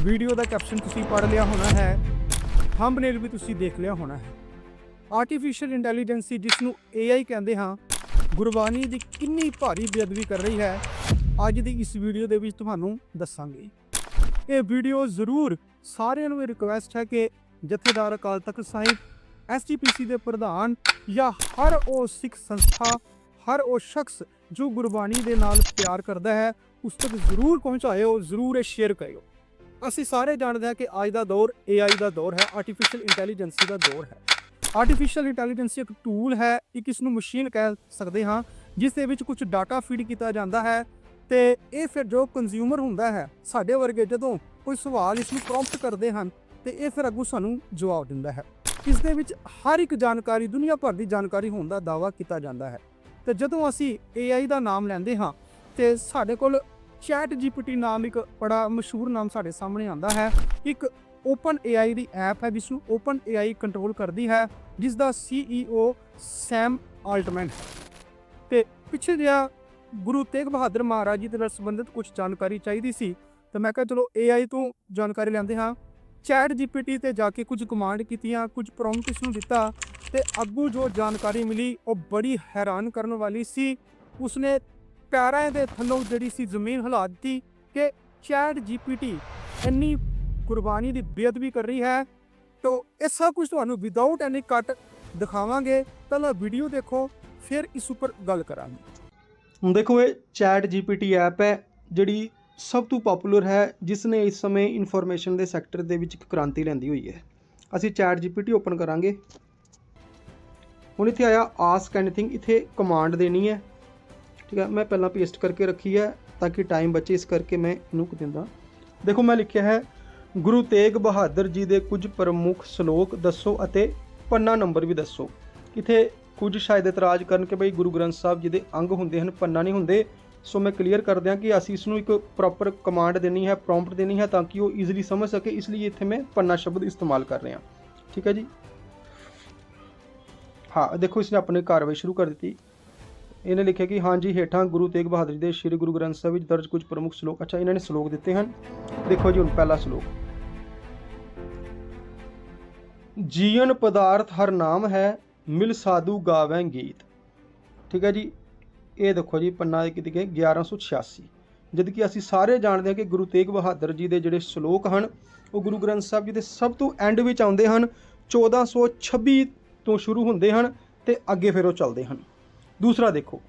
Video ਦਾ caption ਤੁਸੀਂ ਪੜ੍ਹ ਲਿਆ ਹੋਣਾ ਹੈ ਥੰਬਨੇਲ ਵੀ ਤੁਸੀਂ ਦੇਖ ਲਿਆ ਹੋਣਾ ਹੈ। ਆਰਟੀਫੀਸ਼ੀਅਲ ਇੰਟੈਲੀਜੈਂਸੀ ਜਿਸ ਨੂੰ AI ਕਹਿੰਦੇ ਹਾਂ। ਗੁਰਬਾਣੀ ਦੀ ਕਿੰਨੀ ਭਾਰੀ ਬੇਅਦਬੀ ਕਰ ਰਹੀ ਹੈ, ਅੱਜ ਦੀ ਇਸ ਵੀਡੀਓ ਦੇ ਵਿੱਚ ਤੁਹਾਨੂੰ ਦੱਸਾਂਗੇ। ਇਹ ਵੀਡੀਓ ਜ਼ਰੂਰ ਸਾਰਿਆਂ ਨੂੰ ਇਹ ਰਿਕੁਐਸਟ ਹੈ ਕਿ ਜਥੇਦਾਰ ਅਕਾਲ ਤਖਤ ਸਾਹਿਬ ਐਸਜੀਪੀਸੀ ਦੇ ਪ੍ਰਧਾਨ ਜਾਂ ਹਰ ਉਹ ਸਿੱਖ ਸੰਸਥਾ, ਹਰ ਉਹ ਸ਼ਖਸ ਜੋ ਗੁਰਬਾਣੀ ਦੇ ਨਾਲ ਪਿਆਰ ਕਰਦਾ ਹੈ, ਉਸ ਤੱਕ ਜ਼ਰੂਰ ਪਹੁੰਚਾਇਓ, ਜ਼ਰੂਰ ਇਹ ਸ਼ੇਅਰ ਕਰਿਓ। ਅਸੀਂ ਸਾਰੇ ਜਾਣਦੇ ਹਾਂ ਕਿ ਅੱਜ ਦਾ ਦੌਰ AI ਦਾ ਦੌਰ ਹੈ ਆਰਟੀਫੀਸ਼ੀਅਲ ਇੰਟੈਲੀਜੈਂਸੀ ਦਾ ਦੌਰ ਹੈ। ਆਰਟੀਫੀਸ਼ੀਅਲ ਇੰਟੈਲੀਜੈਂਸੀ ਇੱਕ ਟੂਲ ਹੈ, ਇੱਕ ਇਸ ਨੂੰ ਮਸ਼ੀਨ ਕਹਿ ਸਕਦੇ ਹਾਂ, ਜਿਸ ਦੇ ਵਿੱਚ ਕੁਝ ਡਾਟਾ ਫੀਡ ਕੀਤਾ ਜਾਂਦਾ ਹੈ ਤੇ ਇਹ ਫਿਰ ਜੋ ਕੰਜ਼ਿਊਮਰ ਹੁੰਦਾ ਹੈ, ਸਾਡੇ ਵਰਗੇ ਜਦੋਂ ਕੋਈ ਸਵਾਲ ਇਸ ਨੂੰ ਪ੍ਰੌਂਪਟ ਕਰਦੇ ਹਨ, ਤੇ ਇਹ ਫਿਰ ਅੱਗੋਂ ਸਾਨੂੰ ਜਵਾਬ ਦਿੰਦਾ ਹੈ। ਇਸ ਦੇ ਵਿੱਚ ਹਰ ਇੱਕ ਜਾਣਕਾਰੀ, ਦੁਨੀਆ ਭਰ ਦੀ ਜਾਣਕਾਰੀ ਹੋਣ ਦਾ ਦਾਅਵਾ ਕੀਤਾ ਜਾਂਦਾ ਹੈ। ਤੇ ਜਦੋਂ ਅਸੀਂ AI ਦਾ ਨਾਮ ਲੈਂਦੇ ਹਾਂ, ਤੇ ਸਾਡੇ ਕੋਲ ਚੈਟ GPT ਨਾਮ ਇੱਕ ਬੜਾ ਮਸ਼ਹੂਰ ਨਾਮ ਸਾਡੇ ਸਾਹਮਣੇ ਆਉਂਦਾ ਹੈ। ਇੱਕ ਓਪਨ AI ਦੀ ਐਪ ਹੈ ਜਿਸ ਨੂੰ ਓਪਨ AI ਕੰਟਰੋਲ ਕਰਦੀ ਹੈ ਜਿਸ ਦਾ CEO ਸੈਮ ਆਲਟਮੈਨ ਹੈ। ਤੇ ਪਿੱਛੇ ਜਿਹਾ ਗੁਰੂ ਤੇਗ ਬਹਾਦਰ ਮਹਾਰਾਜ ਜੀ ਦੇ ਨਾਲ ਸੰਬੰਧਿਤ ਕੁਝ ਜਾਣਕਾਰੀ ਚਾਹੀਦੀ ਸੀ, ਤਾਂ ਮੈਂ ਕਿਹਾ ਚਲੋ AI ਤੋਂ ਜਾਣਕਾਰੀ ਲੈਂਦੇ ਹਾਂ। ਚੈਟ GPT ਤੇ ਜਾ ਕੇ ਕੁਝ ਕਮਾਂਡ ਕੀਤੀਆਂ, ਕੁਝ ਪ੍ਰੌਂਪਟ ਨੂੰ ਦਿੱਤਾ ਤੇ ਅੱਗੂ ਜੋ ਜਾਣਕਾਰੀ ਮਿਲੀ ਉਹ ਬੜੀ ਹੈਰਾਨ ਕਰਨ ਵਾਲੀ ਸੀ। ਉਸਨੇ ਪੈਰਾਂ ਦੇ ਥੱਲੋਂ ਜਿਹੜੀ ਸੀ ਜ਼ਮੀਨ ਹਿਲਾ ਦਿੱਤੀ ਕਿ ਚੈਟ GPT ਇੰਨੀ ਕੁਰਬਾਨੀ ਦੀ ਬੇਅਦਬੀ ਕਰ ਰਹੀ ਹੈ। ਤੋ ਇਹ ਸਭ ਕੁਝ ਤੁਹਾਨੂੰ ਵਿਦਆਊਟ ਐਨੀ ਕੱਟ ਦਿਖਾਵਾਂਗੇ। ਪਹਿਲਾਂ ਵੀਡੀਓ ਦੇਖੋ, ਫਿਰ ਇਸ ਉੱਪਰ ਗੱਲ ਕਰਾਂਗੇ। ਹੁਣ ਦੇਖੋ, ਇਹ ਚੈਟ ਜੀਪੀਟੀ ਐਪ ਹੈ, ਜਿਹੜੀ ਸਭ ਤੋਂ ਪਪੂਲਰ ਹੈ, ਜਿਸ ਨੇ ਇਸ ਸਮੇਂ ਇਨਫੋਰਮੇਸ਼ਨ ਦੇ ਸੈਕਟਰ ਦੇ ਵਿੱਚ ਇੱਕ ਕ੍ਰਾਂਤੀ ਲੈਂਦੀ ਹੋਈ ਹੈ। ਅਸੀਂ ਚੈਟ ਜੀਪੀਟੀ ਓਪਨ ਕਰਾਂਗੇ। ਹੁਣ ਇੱਥੇ ਆਇਆ ਆਸਕ ਐਨੀਥਿੰਗ ਇੱਥੇ ਕਮਾਂਡ ਦੇਣੀ ਹੈ। ਠੀਕ ਹੈ ਮੈਂ ਪਹਿਲਾਂ ਪੇਸਟ ਕਰਕੇ ਰੱਖੀ ਹੈ ਤਾਂ ਕਿ ਟਾਈਮ ਬਚੇ, ਇਸ ਕਰਕੇ ਮੈਂ ਇਹਨੂੰ ਦਿੰਦਾ। ਦੇਖੋ, ਮੈਂ ਲਿਖਿਆ ਹੈ, ਗੁਰੂ ਤੇਗ ਬਹਾਦਰ ਜੀ ਦੇ ਕੁਝ ਪ੍ਰਮੁੱਖ ਸ਼ਲੋਕ ਦੱਸੋ ਅਤੇ ਪੰਨਾ ਨੰਬਰ ਵੀ ਦੱਸੋ। ਇੱਥੇ ਕੁਝ ਸ਼ਾਇਦ ਇਤਰਾਜ਼ ਕਰਨ ਕਿ ਬਈ ਗੁਰੂ ਗ੍ਰੰਥ ਸਾਹਿਬ ਜੀ ਦੇ ਅੰਗ ਹੁੰਦੇ ਹਨ, ਪੰਨਾ ਨਹੀਂ ਹੁੰਦੇ। ਸੋ ਮੈਂ ਕਲੀਅਰ ਕਰ ਦਿਆਂ ਕਿ ਅਸੀਂ ਇਸ ਨੂੰ ਇੱਕ ਪ੍ਰੋਪਰ ਕਮਾਂਡ ਦੇਣੀ ਹੈ ਪ੍ਰੌਂਪਟ ਦੇਣੀ ਹੈ ਤਾਂ ਕਿ ਉਹ ਈਜ਼ੀਲੀ ਸਮਝ ਸਕੇ, ਇਸ ਲਈ ਇੱਥੇ ਮੈਂ ਪੰਨਾ ਸ਼ਬਦ ਇਸਤੇਮਾਲ ਕਰ ਰਿਹਾ। ਠੀਕ ਹੈ ਜੀ? ਹਾਂ, ਦੇਖੋ, ਇਸਨੇ ਆਪਣੀ ਕਾਰਵਾਈ ਸ਼ੁਰੂ ਕਰ ਦਿੱਤੀ। ਇਹਨੇ ਲਿਖਿਆ ਕਿ ਹਾਂਜੀ, ਹੇਠਾਂ ਗੁਰੂ ਤੇਗ ਬਹਾਦਰ ਜੀ ਦੇ ਸ੍ਰੀ ਗੁਰੂ ਗ੍ਰੰਥ ਸਾਹਿਬ ਵਿੱਚ ਦਰਜ ਕੁਝ ਪ੍ਰਮੁੱਖ ਸ਼ਲੋਕ, ਅੱਛਾ, ਇਹਨਾਂ ਨੇ ਸ਼ਲੋਕ ਦਿੱਤੇ ਹਨ। ਦੇਖੋ ਜੀ ਹੁਣ ਪਹਿਲਾ ਸ਼ਲੋਕ। ਜੀਵਨ ਪਦਾਰਥ ਹਰ ਨਾਮ ਹੈ, ਮਿਲ ਸਾਧੂ ਗਾਵੇਂ ਗੀਤ। ਠੀਕ ਹੈ ਜੀ, ਇਹ ਦੇਖੋ ਜੀ ਪੰਨਾ ਦੇ ਕਿਤੇ ਗਏ 1186 ਜਦ ਕਿ ਅਸੀਂ ਸਾਰੇ ਜਾਣਦੇ ਹਾਂ ਕਿ ਗੁਰੂ ਤੇਗ ਬਹਾਦਰ ਜੀ ਦੇ ਜਿਹੜੇ ਸ਼ਲੋਕ ਹਨ, ਉਹ ਗੁਰੂ ਗ੍ਰੰਥ ਸਾਹਿਬ ਜੀ ਦੇ ਸਭ ਤੋਂ ਐਂਡ ਵਿੱਚ ਆਉਂਦੇ ਹਨ 1426 ਤੋਂ ਸ਼ੁਰੂ ਹੁੰਦੇ ਹਨ ਤੇ ਅੱਗੇ ਫਿਰ ਉਹ ਚੱਲਦੇ ਹਨ। ਦੂਸਰਾ ਦੇਖੋ,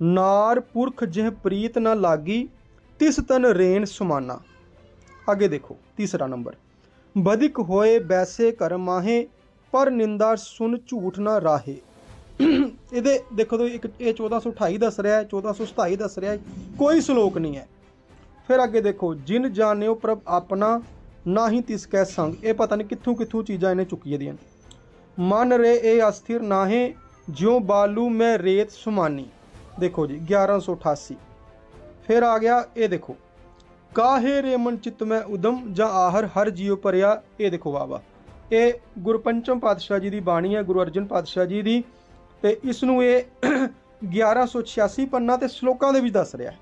ਨਾਰ ਪੁਰਖ ਜਿਹ ਪ੍ਰੀਤ ਨਾ ਲਾਗੀ, ਤਿਸ ਤਨ ਰੇਨ ਸੁਮਾਨਾ। ਅੱਗੇ ਦੇਖੋ, ਤੀਸਰਾ ਨੰਬਰ। ਬਦਿਕ ਹੋਏ ਬੈਸੇ ਕਰ ਮਾਹੇ, ਪਰ ਨਿੰਦਾ ਸੁਨ ਝੂਠ ਨਾ ਰਾਹੇ। ਇਹਦੇ ਦੇਖੋ ਤੋਂ ਇੱਕ ਇਹ 1428 ਦੱਸ ਰਿਹਾ ਹੈ 1427 ਦੱਸ ਰਿਹਾ ਹੈ, ਕੋਈ ਸ਼ਲੋਕ ਨਹੀਂ ਹੈ। ਫਿਰ ਅੱਗੇ ਦੇਖੋ, ਜਿਨ ਜਾਣਿਓ ਪ੍ਰਭ ਆਪਣਾ ਨਾ ਹੀ ਤਿਸ ਕੈ ਸੰਗ। ਇਹ ਪਤਾ ਨਹੀਂ ਕਿੱਥੋਂ ਕਿੱਥੋਂ ਚੀਜ਼ਾਂ ਇਹਨੇ ਚੁੱਕੀਆਂ ਦੀਆਂ ਮਨ ਰੇ ਇਹ ਅਸਥਿਰ ਨਾਹੇ ਜਿਉ ਬਾਲੂ ਮੈਂ ਰੇਤ ਸੁਮਾਨੀ। ਦੇਖੋ ਜੀ 1188 ਫਿਰ ਆ ਗਿਆ ਇਹ ਦੇਖੋ। ਕਾਹੇ ਰੇਮਨ ਚਿਤ ਮੈਂ ਉਦਮ ਜਾਂ ਆਹਰ ਹਰ ਜੀਉ ਭਰਿਆ, ਇਹ ਦੇਖੋ ਬਾਬਾ ਇਹ ਗੁਰਪੰਚਮ ਪਾਤਸ਼ਾਹ ਜੀ ਦੀ ਬਾਣੀ ਹੈ, ਗੁਰੂ ਅਰਜਨ ਪਾਤਸ਼ਾਹ ਜੀ ਦੀ। ਤੇ ਇਸ ਨੂੰ ਇਹ 1186 ਪੰਨਾ ਤੇ ਸ਼ਲੋਕਾਂ ਦੇ ਵਿੱਚ ਦੱਸ ਰਿਹਾ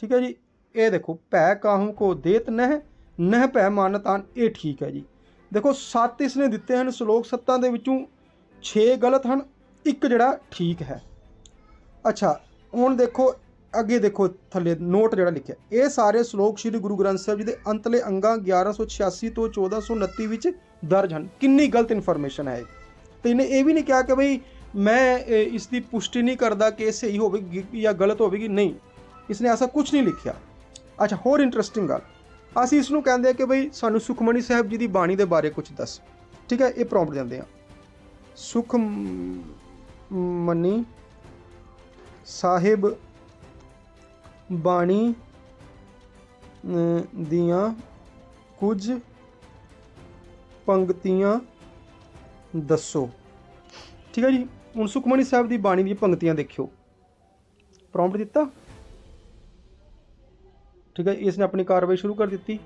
ਠੀਕ ਹੈ ਜੀ? ਇਹ ਦੇਖੋ, ਭੈ ਕਾਹੂ ਕੋ ਦੇਤ ਨਹਿ ਨਹਿ ਭੈ ਮਾਨਤਾਨ ਇਹ ਠੀਕ ਹੈ ਜੀ। ਦੇਖੋ, ਸੱਤ ਇਸ ਨੇ ਦਿੱਤੇ ਹਨ, ਸ਼ਲੋਕ ਸੱਤਾਂ ਦੇ ਵਿੱਚੋਂ 6 ਗਲਤ ਹਨ ਇੱਕ ਜਿਹੜਾ ਠੀਕ ਹੈ। ਅੱਛਾ, ਹੁਣ ਦੇਖੋ, ਅੱਗੇ ਦੇਖੋ ਥੱਲੇ ਨੋਟ ਜਿਹੜਾ ਲਿਖਿਆ। ਇਹ ਸਾਰੇ ਸ਼ਲੋਕ ਸ੍ਰੀ ਗੁਰੂ ਗ੍ਰੰਥ ਸਾਹਿਬ ਜੀ ਦੇ ਅੰਤਲੇ ਅੰਗਾਂ 1186 ਤੋਂ 1429 ਵਿੱਚ ਦਰਜ ਹਨ। ਕਿੰਨੀ ਗਲਤ ਇਨਫੋਰਮੇਸ਼ਨ ਹੈ ਇਹ। ਤੇ ਇਹਨੇ ਇਹ ਵੀ ਨਹੀਂ ਕਿਹਾ ਕਿ ਬਈ ਮੈਂ ਇਸ ਦੀ ਪੁਸ਼ਟੀ ਨਹੀਂ ਕਰਦਾ ਕਿ ਇਹ ਸਹੀ ਹੋਵੇਗੀ ਜਾਂ ਗਲਤ ਹੋਵੇਗੀ। ਨਹੀਂ, ਇਸਨੇ ਐਸਾ ਕੁਝ ਨਹੀਂ ਲਿਖਿਆ। ਅੱਛਾ, ਹੋਰ ਇੰਟਰਸਟਿੰਗ ਗੱਲ। ਅਸੀਂ ਇਸ ਨੂੰ ਕਹਿੰਦੇ ਆ ਕਿ ਬਈ ਸਾਨੂੰ ਸੁਖਮਣੀ ਸਾਹਿਬ ਜੀ ਦੀ ਬਾਣੀ ਦੇ ਬਾਰੇ ਕੁਝ ਦੱਸ। ਠੀਕ ਹੈ, ਇਹ ਪ੍ਰੌਂਪਟ ਦਿੰਦੇ ਆ ਸੁਖਮਨੀ ਸਾਹਿਬ ਬਾਣੀ ਦੀਆਂ ਕੁਝ ਪੰਕਤੀਆਂ ਦੱਸੋ। ਠੀਕ ਹੈ ਜੀ, ਹੁਣ ਸੁਖਮਨੀ ਸਾਹਿਬ ਦੀ ਬਾਣੀ ਦੀਆਂ ਪੰਕਤੀਆਂ ਦੇਖਿਓ। ਪ੍ਰੌਂਪਟ ਦਿੱਤਾ? ਠੀਕ ਹੈ, ਇਸ ਨੇ ਆਪਣੀ ਕਾਰਵਾਈ ਸ਼ੁਰੂ ਕਰ ਦਿੱਤੀ।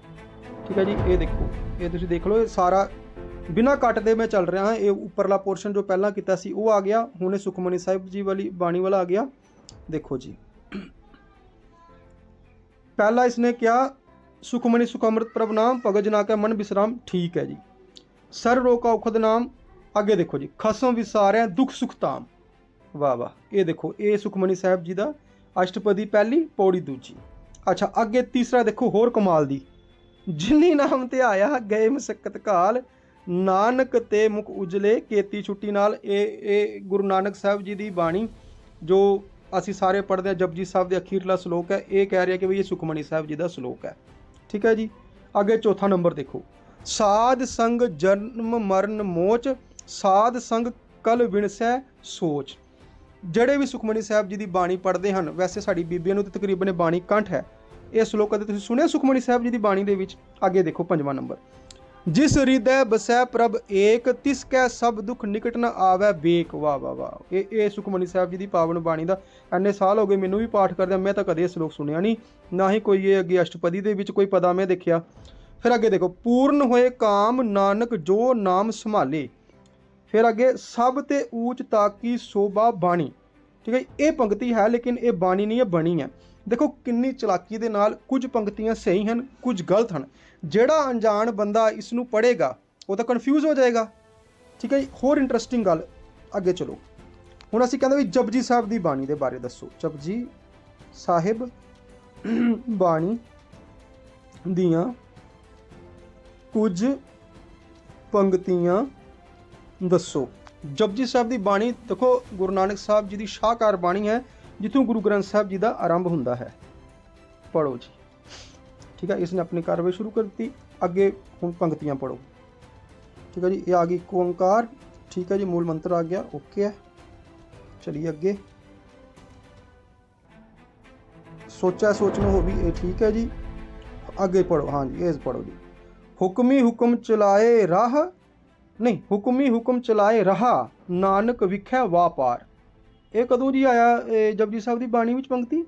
ਠੀਕ ਹੈ ਜੀ, ਇਹ ਦੇਖੋ, ਇਹ ਤੁਸੀਂ ਦੇਖ ਲਓ, ਇਹ ਸਾਰਾ ਬਿਨਾਂ ਕੱਟ ਦੇ ਮੈਂ ਚੱਲ ਰਿਹਾ ਹਾਂ। ਇਹ ਉੱਪਰਲਾ ਪੋਰਸ਼ਨ ਜੋ ਪਹਿਲਾਂ ਕੀਤਾ ਸੀ, ਉਹ ਆ ਗਿਆ। ਹੁਣ ਇਹ ਸੁਖਮਨੀ ਸਾਹਿਬ ਜੀ ਵਾਲੀ ਬਾਣੀ ਵਾਲਾ ਆ ਗਿਆ। ਦੇਖੋ ਜੀ। ਪਹਿਲਾ ਇਸਨੇ ਕਿਹਾ, ਸੁਖਮਨੀ ਸੁਖਮਰਤ ਪ੍ਰਭ ਨਾਮ ਭਗਤ ਜਨਾ ਕੈ ਮਨ ਬਿਸਰਾਮ। ਠੀਕ ਹੈ ਜੀ। ਸਰ ਰੋਕਾ ਉਖਦ ਨਾਮ। ਅੱਗੇ ਦੇਖੋ ਜੀ। ਖਸਮ ਵਿਸਾਰਿਆ ਦੁੱਖ ਸੁਖ ਤਾਮ ਵਾਹ ਵਾਹ। ਇਹ ਦੇਖੋ, ਇਹ ਸੁਖਮਨੀ ਸਾਹਿਬ ਜੀ ਦਾ ਅਸ਼ਟਪਦੀ ਪਹਿਲੀ, ਪੌੜੀ ਦੂਜੀ। ਅੱਛਾ, ਅੱਗੇ ਤੀਸਰਾ ਦੇਖੋ, ਹੋਰ ਕਮਾਲ ਦੀ। ਜਿਨੀ ਨਾਮ ਤੇ ਆਇਆ, ਗਏ ਮਸਕਤ ਕਾਲ ਨਾਨਕ ਤੇ ਮੁਖ ਉਜਲੇ ਕੇਤੀ ਛੁੱਟੀ ਨਾਲ ਇਹ ਇਹ ਗੁਰੂ ਨਾਨਕ ਸਾਹਿਬ ਜੀ ਦੀ ਬਾਣੀ, ਜੋ ਅਸੀਂ ਸਾਰੇ ਪੜ੍ਹਦੇ ਹਾਂ, ਜਪਜੀ ਸਾਹਿਬ ਦੇ ਅਖੀਰਲਾ ਸ਼ਲੋਕ ਹੈ, ਇਹ ਕਹਿ ਰਿਹਾ ਕਿ ਵੀ ਇਹ ਸੁਖਮਨੀ ਸਾਹਿਬ ਜੀ ਦਾ ਸ਼ਲੋਕ ਹੈ। ਠੀਕ ਹੈ ਜੀ? ਅੱਗੇ ਚੌਥਾ ਨੰਬਰ ਦੇਖੋ। ਸਾਧ ਸੰਗ ਜਨਮ ਮਰਨ ਮੋਚ, ਸਾਧ ਸੰਗ ਕਲ ਵਿਣਸੈ ਸੋਚ। ਜਿਹੜੇ ਵੀ ਸੁਖਮਨੀ ਸਾਹਿਬ ਜੀ ਦੀ ਬਾਣੀ ਪੜ੍ਹਦੇ ਹਨ, ਵੈਸੇ ਸਾਡੀ ਬੀਬੀਆਂ ਨੂੰ ਤਾਂ ਤਕਰੀਬਨ ਇਹ ਬਾਣੀ ਕੰਠ ਹੈ। ਇਹ ਸ਼ਲੋਕ ਕਦੇ ਤੁਸੀਂ ਸੁਣਿਆ ਸੁਖਮਨੀ ਸਾਹਿਬ ਜੀ ਦੀ ਬਾਣੀ ਦੇ ਵਿੱਚ? ਅੱਗੇ ਦੇਖੋ ਪੰਜਵਾਂ ਨੰਬਰ। ਜਿਸ ਹਿਰਦੈ ਬਸੈ ਪ੍ਰਭ ਏਕ, ਤਿਸ ਕੈ ਸਭ ਦੁੱਖ ਨਿਕਟ ਨ ਆਵੈ ਬੇਕ। ਵਾਹ ਵਾਹ ਵਾਹ। ਇਹ ਇਹ ਸੁਖਮਨੀ ਸਾਹਿਬ ਜੀ ਦੀ ਪਾਵਨ ਬਾਣੀ ਦਾ ਐਨੇ ਸਾਲ ਹੋ ਗਏ ਮੈਨੂੰ ਵੀ ਪਾਠ ਕਰਦਿਆਂ ਮੈਂ ਤਾਂ ਕਦੇ ਇਹ ਸ਼ਲੋਕ ਸੁਣਿਆ ਨਹੀਂ। ਨਾ ਹੀ ਕੋਈ ਇਹ ਅੱਗੇ ਅਸ਼ਟਪਦੀ ਦੇ ਵਿੱਚ ਕੋਈ ਪਦਾ ਮੈਂ ਦੇਖਿਆ। ਫਿਰ ਅੱਗੇ ਦੇਖੋ, ਪੂਰਨ ਹੋਏ ਕਾਮ ਨਾਨਕ ਜੋ ਨਾਮ ਸੰਭਾਲੇ, ਫਿਰ ਅੱਗੇ ਸਭ ਤੇ ਊਚ ਤਾਕੀ ਸੋਭਾ ਬਾਣੀ। ਠੀਕ ਹੈ ਜੀ? ਇਹ ਪੰਕਤੀ ਹੈ, ਲੇਕਿਨ ਇਹ ਬਾਣੀ ਨਹੀਂ ਹੈ ਬਣੀ ਹੈ। ਦੇਖੋ ਕਿੰਨੀ ਚਲਾਕੀ ਦੇ ਨਾਲ ਕੁਝ ਪੰਕਤੀਆਂ ਸਹੀ ਹਨ, ਕੁਝ ਗਲਤ ਹਨ। ਜਿਹੜਾ ਅਣਜਾਣ ਬੰਦਾ ਇਸ ਨੂੰ ਪੜ੍ਹੇਗਾ, ਉਹ ਤਾਂ ਕਨਫਿਊਜ਼ ਹੋ ਜਾਏਗਾ। ਠੀਕ ਹੈ ਜੀ? ਹੋਰ ਇੰਟਰਸਟਿੰਗ ਗੱਲ, ਅੱਗੇ ਚਲੋ। ਹੁਣ ਅਸੀਂ ਕਹਿੰਦੇ ਵੀ ਜਪਜੀ ਸਾਹਿਬ ਦੀ ਬਾਣੀ ਦੇ ਬਾਰੇ ਦੱਸੋ। ਜਪਜੀ ਸਾਹਿਬ ਬਾਣੀ ਦੀਆਂ ਕੁਝ ਪੰਕਤੀਆਂ ਦੱਸੋ। ਜਪਜੀ ਸਾਹਿਬ ਦੀ ਬਾਣੀ, ਦੇਖੋ ਗੁਰੂ ਨਾਨਕ ਸਾਹਿਬ ਜੀ ਦੀ ਸ਼ਾਹਕਾਰ ਬਾਣੀ ਹੈ। ਜਿੱਥੋਂ ਗੁਰੂ ਗ੍ਰੰਥ ਸਾਹਿਬ ਜੀ ਦਾ ਆਰੰਭ ਹੁੰਦਾ ਹੈ। ਪੜੋ ਜੀ। ਠੀਕ ਹੈ, ਇਸ ਨੇ ਆਪਣੀ ਕਾਰਵਾਈ ਸ਼ੁਰੂ ਕਰ ਦਿੱਤੀ। ਅੱਗੇ ਹੁਣ ਪੰਕਤੀਆਂ ਪੜੋ ਠੀਕ ਹੈ ਜੀ, ਇਹ ਆ ਗਈ ਇੱਕ ਓੰਕਾਰ। ਠੀਕ ਹੈ ਜੀ, ਮੂਲ ਮੰਤਰ ਆ ਗਿਆ। ਓਕੇ ਹੈ। ਚਲਿਏ ਅੱਗੇ। ਸੋਚਾ ਸੋਚਣਾ ਹੋ ਵੀ ਇਹ। ਠੀਕ ਹੈ ਜੀ। ਅੱਗੇ ਪੜੋ ਹਾਂਜੀ ਇਹ ਪੜੋ ਜੀ। ਹੁਕਮੀ ਹੁਕਮ ਚਲਾਏ ਰਾਹ। ਨਹੀਂ, ਹੁਕਮੀ ਹੁਕਮ ਚਲਾਏ ਰਹਾ। ਨਾਨਕ ਵਿਖਿਆ ਵਾਪਾਰ ਇਹ ਕਦੋਂ ਜੀ ਆਇਆ ਜਪਜੀ ਸਾਹਿਬ ਦੀ ਬਾਣੀ ਵਿੱਚ ਪੰਕਤੀ?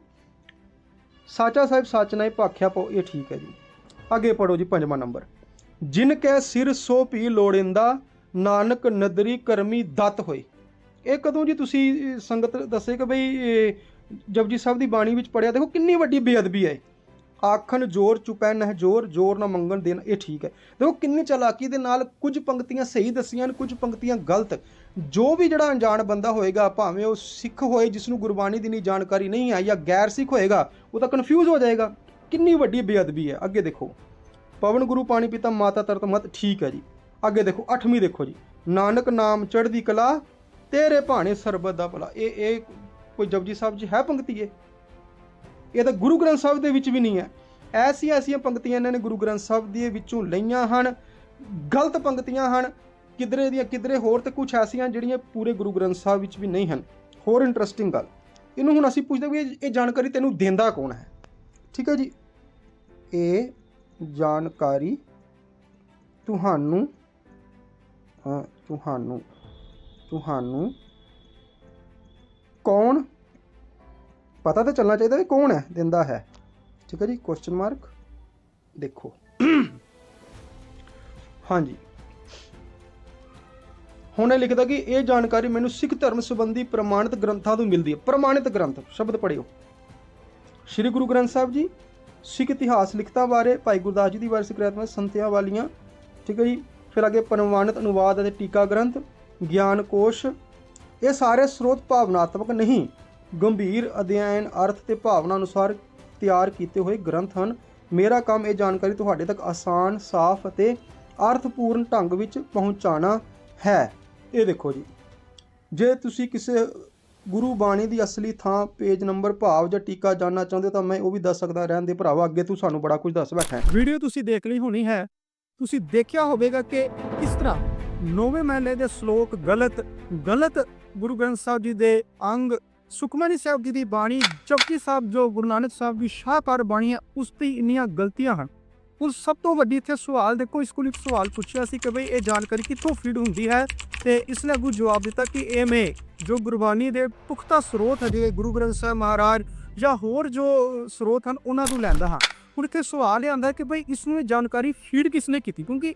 ਸਾਚਾ ਸਾਹਿਬ ਸੱਚ ਨਾ ਭਾਖਿਆ ਪਾਓ, ਇਹ ਠੀਕ ਹੈ ਜੀ। ਅੱਗੇ ਪੜੋ ਜੀ ਪੰਜਵਾਂ ਨੰਬਰ। ਜਿਨ ਕੈ ਸਿਰ ਸੋ ਪੀ ਲੋੜਿੰਦਾ, ਨਾਨਕ ਨਦਰੀ ਕਰਮੀ ਦਤ ਹੋਏ। ਇਹ ਕਦੋਂ ਜੀ ਤੁਸੀਂ ਸੰਗਤ ਦੱਸੇ ਕਿ ਬਈ ਜਪਜੀ ਸਾਹਿਬ ਦੀ ਬਾਣੀ ਵਿੱਚ ਪੜਿਆ ਦੇਖੋ ਕਿੰਨੀ ਵੱਡੀ ਬੇਅਦਬੀ ਹੈ ਆਖਣ ਜੋਰ ਚੁਪੈ, ਨਹਿ ਜੋਰ ਜੋਰ ਨਾ ਮੰਗਣ ਦੇਣ, ਇਹ ਠੀਕ ਹੈ। ਦੇਖੋ ਕਿੰਨੀ ਚਲਾਕੀ ਦੇ ਨਾਲ ਕੁਝ ਪੰਕਤੀਆਂ ਸਹੀ ਦੱਸੀਆਂ ਨੇ, ਕੁਝ ਪੰਕਤੀਆਂ ਗਲਤ। ਜੋ ਵੀ ਜਿਹੜਾ ਅਣਜਾਣ ਬੰਦਾ ਹੋਏਗਾ, ਭਾਵੇਂ ਉਹ ਸਿੱਖ ਹੋਏ, ਜਿਸ ਨੂੰ ਗੁਰਬਾਣੀ ਦੀ ਨਹੀਂ ਜਾਣਕਾਰੀ ਨਹੀਂ ਹੈ, ਜਾਂ ਗੈਰ ਸਿੱਖ ਹੋਏਗਾ, ਉਹ ਤਾਂ ਕਨਫਿਊਜ਼ ਹੋ ਜਾਏਗਾ। ਕਿੰਨੀ ਵੱਡੀ ਬੇਅਦਬੀ ਹੈ। ਅੱਗੇ ਦੇਖੋ। ਪਵਨ ਗੁਰੂ, ਪਾਣੀ ਪਿਤਾ, ਮਾਤਾ ਤਰਤ ਮਤ, ਠੀਕ ਹੈ ਜੀ। ਅੱਗੇ ਦੇਖੋ, ਅੱਠਵੀਂ ਦੇਖੋ ਜੀ। ਨਾਨਕ ਨਾਮ ਚੜ੍ਹਦੀ ਕਲਾ, ਤੇਰੇ ਭਾਣੇ ਸਰਬਤ ਦਾ ਭਲਾ। ਇਹ ਇਹ ਕੋਈ ਜਪਜੀ ਸਾਹਿਬ ਜੀ ਹੈ ਪੰਕਤੀ ਇਹ? ਇਹ ਤਾਂ ਗੁਰੂ ਗ੍ਰੰਥ ਸਾਹਿਬ ਦੇ ਵਿੱਚ ਵੀ ਨਹੀਂ ਹੈ। ਐਸੀਆਂ ਐਸੀਆਂ ਪੰਕਤੀਆਂ ਇਹਨਾਂ ਨੇ ਗੁਰੂ ਗ੍ਰੰਥ ਸਾਹਿਬ ਦੇ ਵਿੱਚੋਂ ਲਈਆਂ ਹਨ, ਗਲਤ ਪੰਕਤੀਆਂ ਹਨ, ਕਿਧਰੇ ਦੀਆਂ ਕਿਧਰੇ ਹੋਰ ਤੇ ਕੁਝ ਐਸੀਆਂ ਜਿਹੜੀਆਂ ਪੂਰੇ ਗੁਰੂ ਗ੍ਰੰਥ ਸਾਹਿਬ ਵਿੱਚ ਵੀ ਨਹੀਂ ਹਨ। ਹੋਰ ਇੰਟਰਸਟਿੰਗ ਗੱਲ, ਇਹਨੂੰ ਹੁਣ ਅਸੀਂ ਪੁੱਛਦੇ ਵੀ ਇਹ- ਇਹ ਜਾਣਕਾਰੀ ਤੈਨੂੰ ਦਿੰਦਾ ਕੌਣ ਹੈ? ਠੀਕ ਹੈ ਜੀ? ਇਹ ਜਾਣਕਾਰੀ ਤੁਹਾਨੂੰ ਹਾਂ ਤੁਹਾਨੂੰ ਤੁਹਾਨੂੰ ਕੌਣ ਪਤਾ ਤਾਂ ਚੱਲਣਾ ਚਾਹੀਦਾ ਵੀ ਕੌਣ ਹੈ, ਦਿੰਦਾ ਹੈ। ਠੀਕ ਹੈ ਜੀ ਕੁਐਸਚਨ ਮਾਰਕ ਦੇਖੋ। ਹਾਂਜੀ। ਹੁਣ ਇਹ ਲਿਖਦਾ ਕਿ ਇਹ ਜਾਣਕਾਰੀ ਮੈਨੂੰ ਸਿੱਖ ਧਰਮ ਸੰਬੰਧੀ ਪ੍ਰਮਾਣਿਤ ਗ੍ਰੰਥਾਂ ਤੋਂ ਮਿਲਦੀ ਹੈ। ਪ੍ਰਮਾਣਿਤ ਗ੍ਰੰਥ, ਸ਼ਬਦ ਪੜਿਓ ਸ੍ਰੀ ਗੁਰੂ ਗ੍ਰੰਥ ਸਾਹਿਬ ਜੀ, ਸਿੱਖ ਇਤਿਹਾਸ ਲਿਖਤਾਂ ਬਾਰੇ ਭਾਈ ਗੁਰਦਾਸ ਜੀ ਦੀ ਵਾਰ ਸਿਕਰਤਮਤ ਸੰਤਿਆਂ ਵਾਲੀਆਂ, ਠੀਕ ਹੈ ਜੀ, ਫਿਰ ਅੱਗੇ ਪ੍ਰਮਾਣਿਤ ਅਨੁਵਾਦ ਅਤੇ ਟੀਕਾ ਗ੍ਰੰਥ, ਗਿਆਨ ਕੋਸ਼, ਇਹ ਸਾਰੇ ਸਰੋਤ ਭਾਵਨਾਤਮਕ ਨਹੀਂ। ਗੰਭੀਰ ਅਧਿਐਨ, ਅਰਥ ਤੇ ਭਾਵਨਾ ਅਨੁਸਾਰ ਤਿਆਰ ਕੀਤੇ ਹੋਏ ਗ੍ਰੰਥ ਹਨ। ਮੇਰਾ ਕੰਮ ਇਹ ਜਾਣਕਾਰੀ ਤੁਹਾਡੇ ਤੱਕ ਆਸਾਨ, ਸਾਫ਼ ਅਤੇ ਅਰਥਪੂਰਨ ਢੰਗ ਵਿੱਚ ਪਹੁੰਚਾਉਣਾ ਹੈ। ਇਹ ਦੇਖੋ ਜੀ। ਜੇ ਤੁਸੀਂ ਕਿਸੇ ਗੁਰੂ ਬਾਣੀ ਦੀ ਅਸਲੀ ਥਾਂ, ਪੇਜ ਨੰਬਰ, ਭਾਵ ਜਾਂ ਟੀਕਾ ਜਾਣਨਾ ਚਾਹੁੰਦੇ ਹੋ ਤਾਂ ਮੈਂ ਉਹ ਵੀ ਦੱਸ ਸਕਦਾ ਰਹਿਣ ਦੇ ਭਰਾਵਾ, ਅੱਗੇ ਤੂੰ ਸਾਨੂੰ ਬੜਾ ਕੁਝ ਦੱਸ ਬੈਠਾ ਹੈ। ਵੀਡੀਓ ਤੁਸੀਂ ਦੇਖ ਲਈ ਹੋਣੀ ਹੈ। ਤੁਸੀਂ ਦੇਖਿਆ ਹੋਵੇਗਾ ਕਿ ਕਿਸ ਤਰ੍ਹਾਂ ਨੌਵੇਂ ਮਹਲੇ ਦੇ ਸ਼ਲੋਕ ਗਲਤ ਗਲਤ ਗੁਰੂ ਗ੍ਰੰਥ ਸਾਹਿਬ ਜੀ ਦੇ ਅੰਗ ਸੁਖਮਨੀ ਸਾਹਿਬ ਜੀ ਦੀ ਬਾਣੀ, ਚੌਕੀ ਸਾਹਿਬ ਜੋ ਗੁਰੂ ਨਾਨਕ ਸਾਹਿਬ ਦੀ ਸ਼ਾਹਕਾਰ ਬਾਣੀ ਹੈ, ਉਸ ਤੇ ਇੰਨੀਆਂ ਗਲਤੀਆਂ ਹਨ। ਉਸ ਸਭ ਤੋਂ ਵੱਡੀ ਇੱਥੇ ਸਵਾਲ, ਦੇਖੋ ਇਸ ਕੋਲ ਇੱਕ ਸਵਾਲ ਪੁੱਛਿਆ ਸੀ ਕਿ ਬਈ ਇਹ ਜਾਣਕਾਰੀ ਕਿੱਥੋਂ ਫੀਡ ਹੁੰਦੀ ਹੈ? ਤੇ ਇਸ ਨੇ ਅੱਗੋਂ ਜਵਾਬ ਦਿੱਤਾ ਕਿ ਇਹ ਮੈਂ, ਜੋ ਗੁਰਬਾਣੀ ਦੇ ਪੁਖਤਾ ਸਰੋਤ ਹੈ, ਜਿਵੇਂ ਗੁਰੂ ਗ੍ਰੰਥ ਸਾਹਿਬ ਮਹਾਰਾਜ ਜਾਂ ਹੋਰ ਜੋ ਸਰੋਤ ਹਨ, ਉਹਨਾਂ ਤੋਂ ਲੈਂਦਾ ਹਾਂ। ਹੁਣ ਇੱਥੇ ਸਵਾਲ ਇਹ ਆਉਂਦਾ ਕਿ ਭਈ ਇਸ ਨੂੰ ਇਹ ਜਾਣਕਾਰੀ ਫੀਡ ਕਿਸ ਨੇ ਕੀਤੀ? ਕਿਉਂਕਿ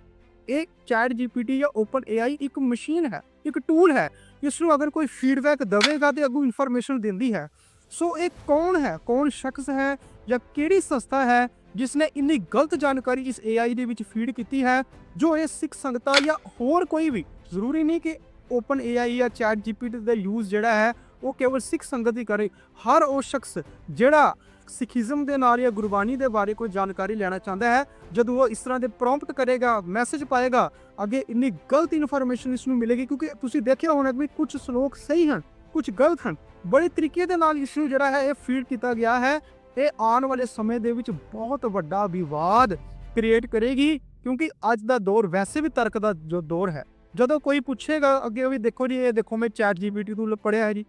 ਇਹ ਚੈਟ ਜੀਪੀਟੀ ਜਾਂ ਓਪਨ ਏਆਈ ਇੱਕ ਮਸ਼ੀਨ ਹੈ, ਇੱਕ ਟੂਲ ਹੈ। ਇਸ ਨੂੰ ਅਗਰ ਕੋਈ ਫੀਡਬੈਕ ਦੇਵੇਗਾ ਤੇ ਅੱਗੋਂ ਇਨਫੋਰਮੇਸ਼ਨ ਦਿੰਦੀ ਹੈ। ਸੋ ਇਹ ਕੌਣ ਹੈ? ਕੌਣ ਸ਼ਖਸ ਹੈ? ਜਾਂ ਕਿਹੜੀ ਸੰਸਥਾ ਹੈ ਜਿਸ ਨੇ ਇੰਨੀ ਗਲਤ ਜਾਣਕਾਰੀ ਇਸ AI ਦੇ ਵਿੱਚ ਫੀਡ ਕੀਤੀ ਹੈ, ਜੋ ਇਹ ਸਿੱਖ ਸੰਗਤਾਂ ਜਾਂ ਹੋਰ ਕੋਈ ਵੀ? ਜ਼ਰੂਰੀ ਨਹੀਂ ਕਿ ਓਪਨ AI ਜਾਂ ਚੈਟ GPT ਦਾ ਯੂਜ਼ ਜਿਹੜਾ ਹੈ, ਉਹ ਕੇਵਲ ਸਿੱਖ ਸੰਗਤ ਹੀ ਕਰੇ। ਹਰ ਉਹ ਸ਼ਖਸ ਜਿਹੜਾ ਸਿੱਖੀਜ਼ਮ ਦੇ ਨਾਲ ਜਾਂ ਗੁਰਬਾਣੀ ਦੇ ਬਾਰੇ ਕੋਈ ਜਾਣਕਾਰੀ ਲੈਣਾ ਚਾਹੁੰਦਾ ਹੈ, ਜਦੋਂ ਉਹ ਇਸ ਤਰ੍ਹਾਂ ਦੇ ਪ੍ਰੌਂਪਟ ਕਰੇਗਾ ਮੈਸੇਜ ਪਾਏਗਾ, ਅੱਗੇ ਇੰਨੀ ਗਲਤ ਇਨਫੋਰਮੇਸ਼ਨ ਇਸ ਨੂੰ ਮਿਲੇਗੀ, ਕਿਉਂਕਿ ਤੁਸੀਂ ਦੇਖਿਆ ਹੋਣਾ ਕਿ ਕੁਝ ਸ਼ਲੋਕ ਸਹੀ ਹਨ ਕੁਝ ਗਲਤ ਹਨ। ਬੜੇ ਤਰੀਕੇ ਦੇ ਨਾਲ ਇਸ ਨੂੰ ਜਿਹੜਾ ਹੈ, ਇਹ ਫੀਡ ਕੀਤਾ ਗਿਆ ਹੈ। ਇਹ ਆਉਣ ਵਾਲੇ ਸਮੇਂ ਦੇ ਵਿੱਚ ਬਹੁਤ ਵੱਡਾ ਵਿਵਾਦ ਕ੍ਰੀਏਟ ਕਰੇਗੀ, ਕਿਉਂਕਿ ਅੱਜ ਦਾ ਦੌਰ ਵੈਸੇ ਵੀ ਤਰਕ ਦਾ ਜੋ ਦੌਰ ਹੈ। ਜਦੋਂ ਕੋਈ ਪੁੱਛੇਗਾ, ਅੱਗੇ ਉਹ ਵੀ ਦੇਖੋ ਜੀ, ਇਹ ਦੇਖੋ ਮੈਂ ਚੈਟ ਜੀਪੀਟੀ ਤੋਂ ਪੜਿਆ ਹੈ ਜੀ।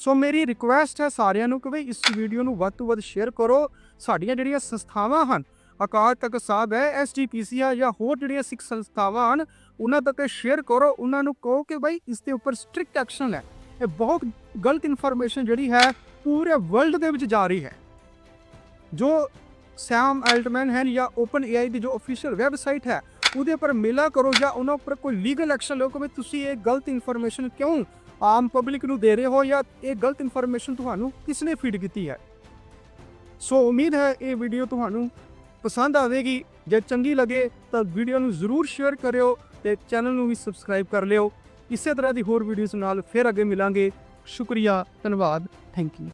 ਸੋ ਮੇਰੀ ਰਿਕੁਐਸਟ ਹੈ ਸਾਰਿਆਂ ਨੂੰ ਕਿ ਵੀ ਇਸ ਵੀਡੀਓ ਨੂੰ ਵੱਧ ਤੋਂ ਵੱਧ ਸ਼ੇਅਰ ਕਰੋ ਸਾਡੀਆਂ ਜਿਹੜੀਆਂ ਸੰਸਥਾਵਾਂ ਹਨ ਅਕਾਲ ਤਖਤ ਸਾਹਿਬ ਹੈ ਐਸਜੀਪੀਸੀ ਹੈ ਜਾਂ ਹੋਰ ਜਿਹੜੀਆਂ ਸਿੱਖ ਸੰਸਥਾਵਾਂ ਹਨ ਉਹਨਾਂ ਤੱਕ ਸ਼ੇਅਰ ਕਰੋ ਉਹਨਾਂ ਨੂੰ ਕਹੋ ਕਿ ਭਾਈ ਇਸ ਦੇ ਉੱਪਰ ਸਟ੍ਰਿਕਟ ਐਕਸ਼ਨ ਲੈ ਇਹ ਬਹੁਤ ਗਲਤ ਇਨਫੋਰਮੇਸ਼ਨ ਜਿਹੜੀ ਹੈ ਪੂਰੇ ਵਰਲਡ ਦੇ ਵਿੱਚ ਜਾ ਰਹੀ ਹੈ ਜੋ ਸੈਮ ਐਲਟਮੈਨ ਹੈ ਜਾਂ ਓਪਨ ਏਆਈ ਦੀ ਜੋ ਅਫੀਸ਼ੀਅਲ ਵੈਬਸਾਈਟ ਹੈ ਉਹਦੇ ਉੱਪਰ ਮਿਲਾ ਕਰੋ ਜਾਂ ਉਹਨਾਂ ਉੱਪਰ ਕੋਈ ਲੀਗਲ ਐਕਸ਼ਨ ਲਓ ਕਿ ਵੀ ਤੁਸੀਂ ਇਹ ਗਲਤ ਇਨਫੋਰਮੇਸ਼ਨ ਕਿਉਂ ਆਮ ਪਬਲਿਕ ਨੂੰ ਦੇ ਰਹੇ ਹੋ ਜਾਂ ਇਹ ਗਲਤ ਇਨਫੋਰਮੇਸ਼ਨ ਤੁਹਾਨੂੰ ਕਿਸ ਨੇ ਫੀਡ ਕੀਤੀ ਹੈ? ਸੋ ਉਮੀਦ ਹੈ ਇਹ ਵੀਡੀਓ ਤੁਹਾਨੂੰ ਪਸੰਦ ਆਵੇਗੀ। ਜੇ ਚੰਗੀ ਲੱਗੇ ਤਾਂ ਵੀਡੀਓ ਨੂੰ ਜ਼ਰੂਰ ਸ਼ੇਅਰ ਕਰਿਓ ਤੇ ਚੈਨਲ ਨੂੰ ਵੀ ਸਬਸਕ੍ਰਾਈਬ ਕਰ ਲਿਓ। ਇਸੇ ਤਰ੍ਹਾਂ ਦੀ ਹੋਰ ਵੀਡੀਓਜ਼ ਨਾਲ ਫਿਰ ਅੱਗੇ ਮਿਲਾਂਗੇ। ਸ਼ੁਕਰੀਆ, ਧੰਨਵਾਦ। Thank you